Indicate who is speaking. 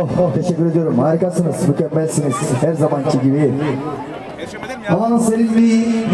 Speaker 1: Oh, oh teşekkür ediyorum. Harikasınız, mükemmelsiniz. Her zamanki gibi. Havanın serinliği,